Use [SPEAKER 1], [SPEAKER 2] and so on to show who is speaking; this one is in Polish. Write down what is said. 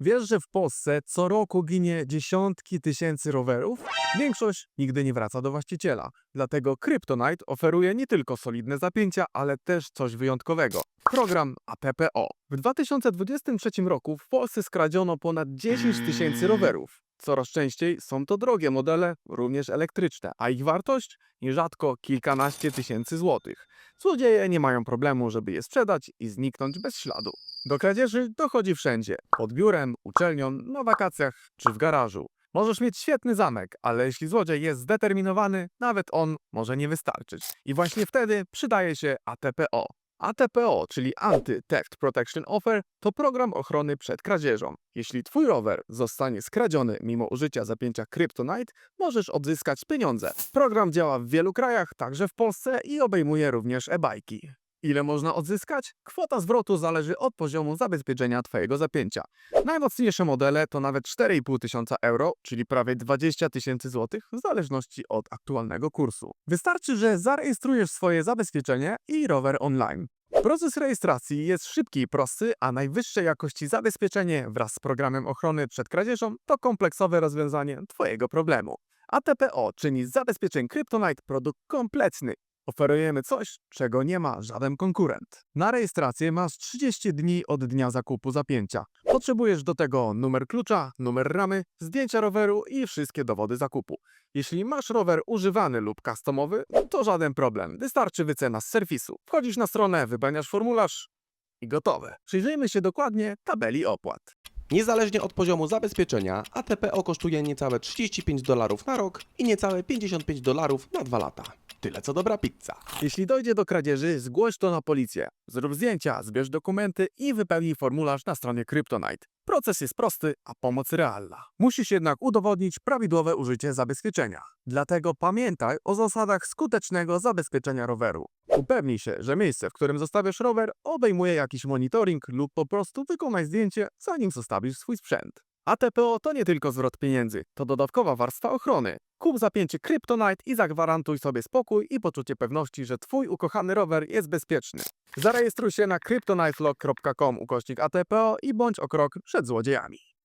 [SPEAKER 1] Wiesz, że w Polsce co roku ginie dziesiątki tysięcy rowerów? Większość nigdy nie wraca do właściciela. Dlatego Kryptonite oferuje nie tylko solidne zapięcia, ale też coś wyjątkowego. Program ATPO. W 2023 roku w Polsce skradziono ponad 10 tysięcy rowerów. Coraz częściej są to drogie modele, również elektryczne, a ich wartość nierzadko kilkanaście tysięcy złotych. Złodzieje nie mają problemu, żeby je sprzedać i zniknąć bez śladu. Do kradzieży dochodzi wszędzie. Pod biurem, uczelnią, na wakacjach czy w garażu. Możesz mieć świetny zamek, ale jeśli złodziej jest zdeterminowany, nawet on może nie wystarczyć. I właśnie wtedy przydaje się ATPO. ATPO, czyli Anti-Theft Protection Offer, to program ochrony przed kradzieżą. Jeśli twój rower zostanie skradziony mimo użycia zapięcia Kryptonite, możesz odzyskać pieniądze. Program działa w wielu krajach, także w Polsce i obejmuje również e-bajki. Ile można odzyskać? Kwota zwrotu zależy od poziomu zabezpieczenia Twojego zapięcia. Najmocniejsze modele to nawet 4,5 tysiąca euro, czyli prawie 20 tysięcy złotych, w zależności od aktualnego kursu. Wystarczy, że zarejestrujesz swoje zabezpieczenie i rower online. Proces rejestracji jest szybki i prosty, a najwyższej jakości zabezpieczenie wraz z programem ochrony przed kradzieżą to kompleksowe rozwiązanie Twojego problemu. ATPO czyni z zabezpieczeń Kryptonite produkt kompletny. Oferujemy coś, czego nie ma żaden konkurent. Na rejestrację masz 30 dni od dnia zakupu zapięcia. Potrzebujesz do tego numer klucza, numer ramy, zdjęcia roweru i wszystkie dowody zakupu. Jeśli masz rower używany lub customowy, to żaden problem. Wystarczy wycena z serwisu. Wchodzisz na stronę, wypełniasz formularz i gotowe. Przyjrzyjmy się dokładnie tabeli opłat.
[SPEAKER 2] Niezależnie od poziomu zabezpieczenia, ATPO kosztuje niecałe 35 dolarów na rok i niecałe 55 dolarów na 2 lata. Tyle co dobra pizza.
[SPEAKER 1] Jeśli dojdzie do kradzieży, zgłoś to na policję. Zrób zdjęcia, zbierz dokumenty i wypełnij formularz na stronie Kryptonite. Proces jest prosty, a pomoc realna. Musisz jednak udowodnić prawidłowe użycie zabezpieczenia. Dlatego pamiętaj o zasadach skutecznego zabezpieczenia roweru. Upewnij się, że miejsce, w którym zostawiasz rower, obejmuje jakiś monitoring lub po prostu wykonaj zdjęcie, zanim zostawisz swój sprzęt. ATPO to nie tylko zwrot pieniędzy, to dodatkowa warstwa ochrony. Kup zapięcie Kryptonite i zagwarantuj sobie spokój i poczucie pewności, że Twój ukochany rower jest bezpieczny. Zarejestruj się na kryptonitelog.com ukośnik ATPO i bądź o krok przed złodziejami.